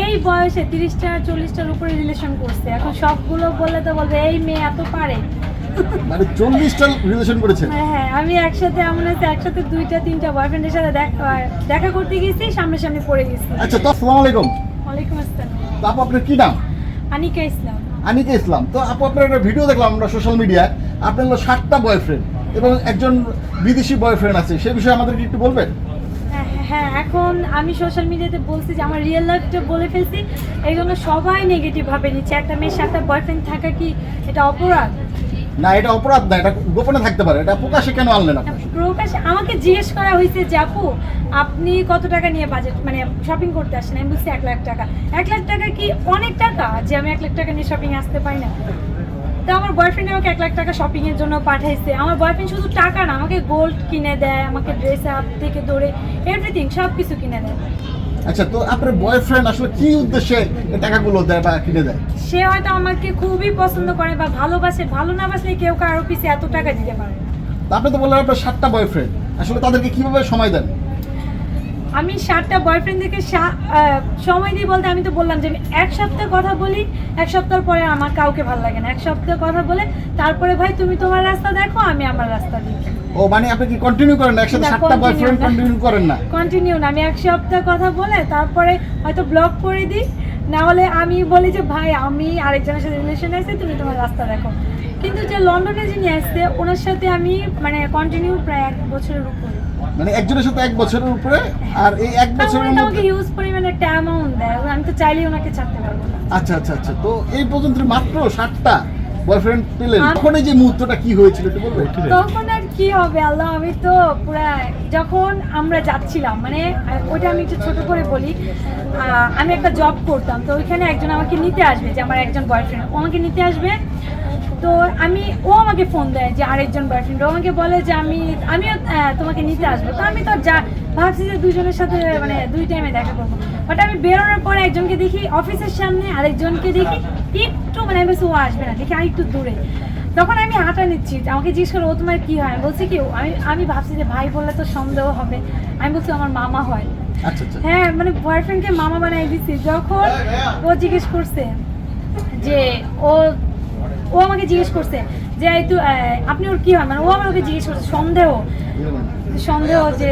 এই বয়সে তিরিশটা চল্লিশটার উপরে রিলেশন করছে। এখন সবগুলো বললে তো বলবে এই মেয়ে এত পারে। মানে চল্লিশটা রিলেশন করেছেন হ্যাঁ হ্যাঁ আমি একসাথে এমন আছে একসাথে দুইটা তিনটা বয়ফ্রেন্ডের সাথে দেখা- দেখা করতে গেছি সামনাসামনি পড়ে গেছি। আচ্ছা তো আসসালামু আলাইকুম। ওয়ালাইকুম আসসালাম। আপু আপনার কি নাম? আনিকা ইসলাম। আনিকা ইসলাম। তো আপু আপনার একটা ভিডিও দেখলাম আমরা সোশ্যাল মিডিয়ায় আপনার হলো সাতটা বয়ফ্রেন্ড এবং একজন বিদেশি বয়ফ্রেন্ড আছে। সে বিষয়ে আমাদেরকে একটু বলবেন? হ্যাঁ, এখন আমি সোশ্যাল মিডিয়াতে বলছি যে আমার রিয়েল লাইফটা বলে ফেলছি। এই জন্য সবাই নেগেটিভ ভাবে নিচ্ছে। একটা মেয়ের সাথে বয়ফ্রেন্ড থাকা কি এটা অপরাধ? না এটা অপরাধ না এটা গোপনে থাকতে পারে। এটা প্রকাশে কেন আনলেন আপনি? প্রকাশ আমাকে জিজ্ঞেস করা হয়েছে যে আপু আপনি কত টাকা নিয়ে বাজেট মানে শপিং করতে আসেন আমি বলছি এক লাখ টাকা। এক লাখ টাকা কি অনেক টাকা? যে আমি এক লাখ টাকা নিয়ে শপিং আসতে পারি না। তো আমার বয়ফ্রেন্ড আমাকে এক লাখ টাকা শপিং এর জন্য পাঠাইছে। আমার বয়ফ্রেন্ড শুধু টাকা না আমাকে গোল্ড কিনে দেয় আমাকে ড্রেস আপ থেকে ধরে এভরিথিং সব কিছু কিনে দেয়। আচ্ছা তো আপনার বয়ফ্রেন্ড আসলে কি উদ্দেশ্যে টাকাগুলো দেয় বা কিনে দেয়? সে হয়তো আমাকে খুবই পছন্দ করে বা ভালোবাসে। ভালো না বাসলে কেউ কারও পিছিয়ে এত টাকা দিতে পারে না। আপনি তো বললেন আপনার সাতটা বয়ফ্রেন্ড আসলে তাদেরকে কীভাবে সময় দেন? আমি সাতটা বয়ফ্রেন্ডদেরকে সা- আহ, সময় দিই বলতে আমি তো বললাম যে আমি এক সপ্তাহ কথা বলি এক সপ্তাহ পরে আমার কাউকে ভালো লাগে না। এক সপ্তাহ কথা বলে তারপরে ভাই তুমি তোমার রাস্তা দেখো আমি আমার রাস্তা দেখি। ও মানে আপনি কি কন্টিনিউ করেন না? একসাথে সাতটা বয়ফ্রেন্ড কন্টিনিউ করেন না? কন্টিনিউ না আমি এক সপ্তাহ কথা বলে তারপরে হয়তো ব্লক করে দিই। না হলে আমি বলি যে ভাই আমি আরেকজনের সাথে রিলেশনে আছে তুমি তোমার রাস্তা দেখো। কিন্তু যে লন্ডনে যিনি আসছে ওনার সাথে আমি মানে কন্টিনিউ প্রায় এক বছরের উপরে। মানে একজনের সাথে এক বছরের উপরে আর এই এক বছরের উনি তো আমাকে মধ্যে হিউজ পরিমাণে একটা অ্যামাউন্ট দেয়। আমি তো চাইলেই ওনাকে ছাড়তে পারব না। আচ্ছা আচ্ছা আচ্ছা। তো এই পর্যন্ত মাত্র সাতটা বয়ফ্রেন্ড পেলেন। তখন এই যে মুহূর্তটা কি হয়েছিল একটু বলবেন? তখন আর কি হবে আল্লাহ? আমি তো পুরা যখন আমরা যাচ্ছিলাম মানে ওটা আমি একটু ছোট করে বলি আমি একটা জব করতাম তো ওইখানে একজন আমাকে নিতে আসবে যে আমার একজন বয়ফ্রেন্ড আমাকে নিতে আসবে তো আমি ও আমাকে ফোন দেয় যে আরেকজন বয়ফ্রেন্ড ও আমাকে বলে যে আমি আমিও তোমাকে নিতে আসব। তো আমি তো যা ভাবছি যে দুজনের সাথে মানে দুই টাইমে দেখা করব। বাট আমি বেরোনোর পরে একজনকে দেখি অফিসের সামনে আরেকজনকে দেখি একটু মানে আমি বলছি ও আসবে না দেখি আর একটু দূরে। তখন আমি হাঁটা নিচ্ছি। আমাকে জিজ্ঞেস করে ও তোমার কি হয়? আমি বলছি কি আমি আমি ভাবছি যে ভাই বললে তো সন্দেহ হবে। আমি বলছি আমার মামা হয়। আচ্ছা আচ্ছা। হ্যাঁ মানে বয়ফ্রেন্ডকে মামা বানাই দিচ্ছি যখন ও জিজ্ঞেস করছে যে ও ও আমাকে জিজ্ঞেস করছে যে এই আপনি ওর কি হয়? মানে ও আমার ওকে জিজ্ঞেস করছে সন্দেহ? সন্দেহ যে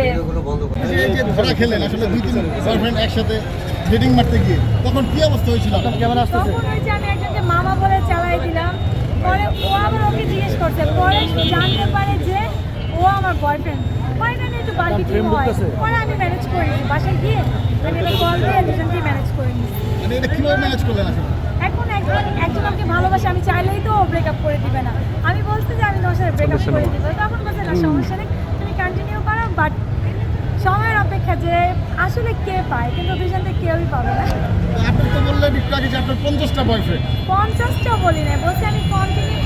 ধরা খেলেন আসলে দুই তিন বয়ফ্রেন্ড একসাথে ডেটিং মারতে গিয়ে তখন কি অবস্থা হয়েছিল? আপনার কেমন তখন ওই যে আমি একজনকে মামা বলে চালাই দিলাম পরে ও আবার ওকে জিজ্ঞেস করছে পরে জানতে পারে যে ও আমার বয়ফ্রেন্ড ফাইনালি একটু বাকি ঠিক হয় পরে আমি ম্যানেজ করে নিই বাসায় গিয়ে আমি এবার কল দিয়ে দুজনকে ম্যানেজ করে নিই মানে এটা কীভাবে ম্যানেজ করলেন আসলে এখন একজন একজন আমাকে ভালোবাসে আমি চাইলেই তো ব্রেকআপ করে দিবে না। আমি বলছি যে আমি তোমার সাথে ব্রেকআপ করে দিব। তখন বলছে না সমস্যা নেই তুমি কন্টিনিউ করো বাট সময়ের অপেক্ষা যে আসলে কে পায় কিন্তু দুজন থেকে কেউই পাবে না। আপনি তো বললেন একটু আগে যে আপনার পঞ্চাশটা বয়ফ্রেন্ড পঞ্চাশটা বলি না বলছি আমি কন্টিনিউ